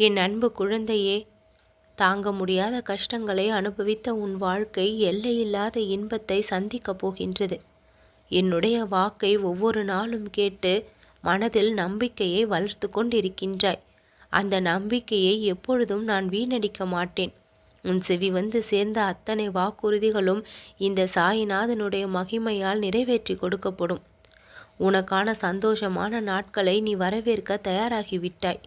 என் அன்பு குழந்தையே தாங்க முடியாத கஷ்டங்களை அனுபவித்த உன் வாழ்க்கை எல்லையில்லாத இன்பத்தை சந்திக்கப் போகின்றது. என்னுடைய வாக்கை ஒவ்வொரு நாளும் கேட்டு மனதில் நம்பிக்கையை வளர்த்து கொண்டிருக்கின்றாய். அந்த நம்பிக்கையை எப்பொழுதும் நான் வீணடிக்க மாட்டேன். உன் செவி வந்து சேர்ந்த அத்தனை வாக்குறுதிகளும் இந்த சாயிநாதனுடைய மகிமையால் நிறைவேற்றி கொடுக்கப்படும். உனக்கான சந்தோஷமான நாட்களை நீ வரவேற்க தயாராகிவிட்டாய்.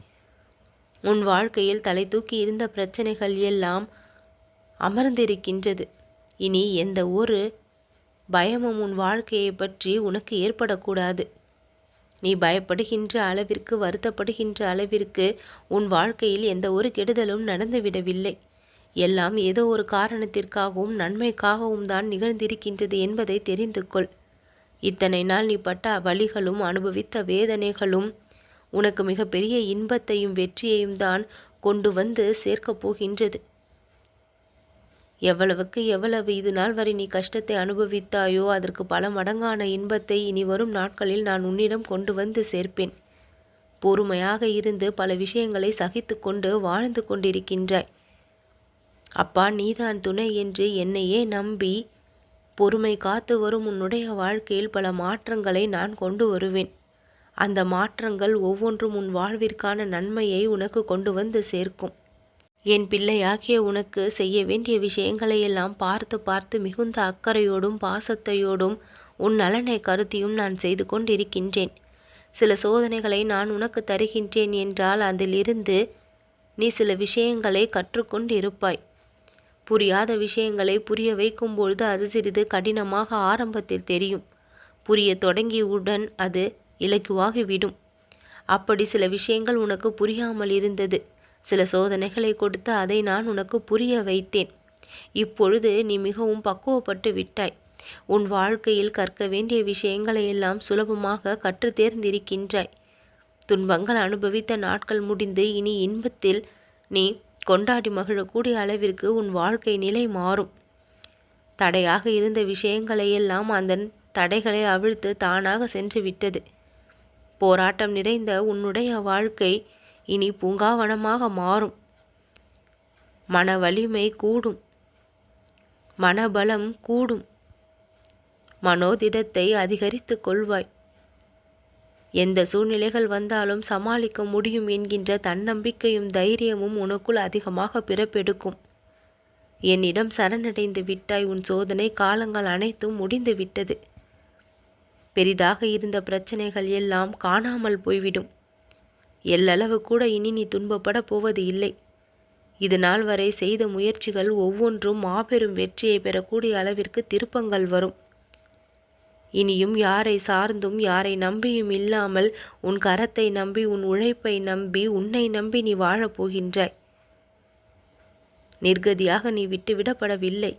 உன் வாழ்க்கையில் தலை தூக்கி இருந்த பிரச்சனைகள் எல்லாம் அமர்ந்திருக்கின்றது. இனி எந்த ஒரு பயமும் உன் வாழ்க்கையை பற்றி உனக்கு ஏற்படக்கூடாது. நீ பயப்படுகின்ற அளவிற்கு வருத்தப்படுகின்ற அளவிற்கு உன் வாழ்க்கையில் எந்த ஒரு கெடுதலும் நடந்துவிடவில்லை. எல்லாம் ஏதோ ஒரு காரணத்திற்காகவும் நன்மைக்காகவும் தான் நிகழ்ந்திருக்கின்றது என்பதை தெரிந்து கொள். இத்தனை நாள் நீ பட்ட வழிகளும் அனுபவித்த வேதனைகளும் உனக்கு மிகப்பெரிய இன்பத்தையும் வெற்றியையும் தான் கொண்டு வந்து சேர்க்கப் போகின்றது. எவ்வளவுக்கு எவ்வளவு இது நாள் வரை நீ கஷ்டத்தை அனுபவித்தாயோ அதற்கு பல மடங்கான இன்பத்தை இனி வரும் நாட்களில் நான் உன்னிடம் கொண்டு வந்து சேர்ப்பேன். பொறுமையாக இருந்து பல விஷயங்களை சகித்து கொண்டு வாழ்ந்து கொண்டிருக்கின்றாய். அப்பா நீதான் துணை என்று என்னையே நம்பி பொறுமை காத்து வரும் உன்னுடைய வாழ்க்கையில் பல மாற்றங்களை நான் கொண்டு வருவேன். அந்த மாற்றங்கள் ஒவ்வொன்றும் உன் வாழ்விற்கான நன்மையை உனக்கு கொண்டு வந்து சேர்க்கும். என் பிள்ளையாகிய உனக்கு செய்ய வேண்டிய விஷயங்களையெல்லாம் பார்த்து பார்த்து மிகுந்த அக்கறையோடும் பாசத்தையோடும் உன் நலனை கருத்தியும் நான் செய்து கொண்டிருக்கின்றேன். சில சோதனைகளை நான் உனக்கு தருகின்றேன் என்றால் அதிலிருந்து நீ சில விஷயங்களை கற்றுக்கொண்டு இருப்பாய் புரியாத விஷயங்களை புரிய வைக்கும் பொழுது அது சிறிது கடினமாக ஆரம்பத்தில் தெரியும். புரிய தொடங்கியவுடன் அது இலக்குவாகிவிடும் அப்படி சில விஷயங்கள் உனக்கு புரியாமல் இருந்தது. சில சோதனைகளை கொடுத்து அதை நான் உனக்கு புரிய வைத்தேன். இப்பொழுது நீ மிகவும் பக்குவப்பட்டு விட்டாய். உன் வாழ்க்கையில் கற்க வேண்டிய விஷயங்களை எல்லாம் சுலபமாக கற்று தேர்ந்திருக்கின்றாய். துன்பங்கள் அனுபவித்த நாட்கள் முடிந்து இனி இன்பத்தில் நீ கொண்டாடி மகிழக்கூடிய அளவிற்கு உன் வாழ்க்கை நிலை மாறும். தடையாக இருந்த விஷயங்களையெல்லாம் அந்த தடைகளை அவிழ்த்து தானாக சென்று விட்டது போராட்டம் நிறைந்த உன்னுடைய வாழ்க்கை இனி பூங்காவனமாக மாறும். மன வலிமை கூடும். மனபலம் கூடும். மனோதிடத்தை அதிகரித்து கொள்வாய். எந்த சூழ்நிலைகள் வந்தாலும் சமாளிக்க முடியும் என்கின்ற தன்னம்பிக்கையும் தைரியமும் உனக்குள் அதிகமாக பிறப்பெடுக்கும். என்னிடம் சரணடைந்து விட்டாய் உன் சோதனை காலங்கள் அனைத்தும் முடிந்து விட்டது பெரிதாக இருந்த பிரச்சனைகள் எல்லாம் காணாமல் போய்விடும். எல்லளவு கூட இனி நீ துன்பப்பட போவது இல்லை. இது நாள் வரை செய்த முயற்சிகள் ஒவ்வொன்றும் மாபெரும் வெற்றியை பெறக்கூடிய அளவிற்கு திருப்பங்கள் வரும். இனியும் யாரை சார்ந்தும் யாரை நம்பியும் இல்லாமல் உன் கரத்தை நம்பி உன் உழைப்பை நம்பி உன்னை நம்பி நீ வாழப்போகின்றாய் நிர்கதியாக நீ விட்டுவிடப்படவில்லை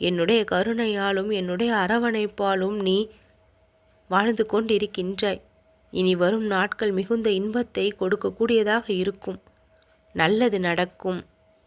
என்னுடைய கருணையாலும் என்னுடைய அரவணைப்பாலும் நீ வாழ்ந்து கொண்டிருக்கின்றாய். இனி வரும் நாட்கள் மிகுந்த இன்பத்தை கொடுக்கக்கூடியதாக இருக்கும். நல்லது நடக்கும்.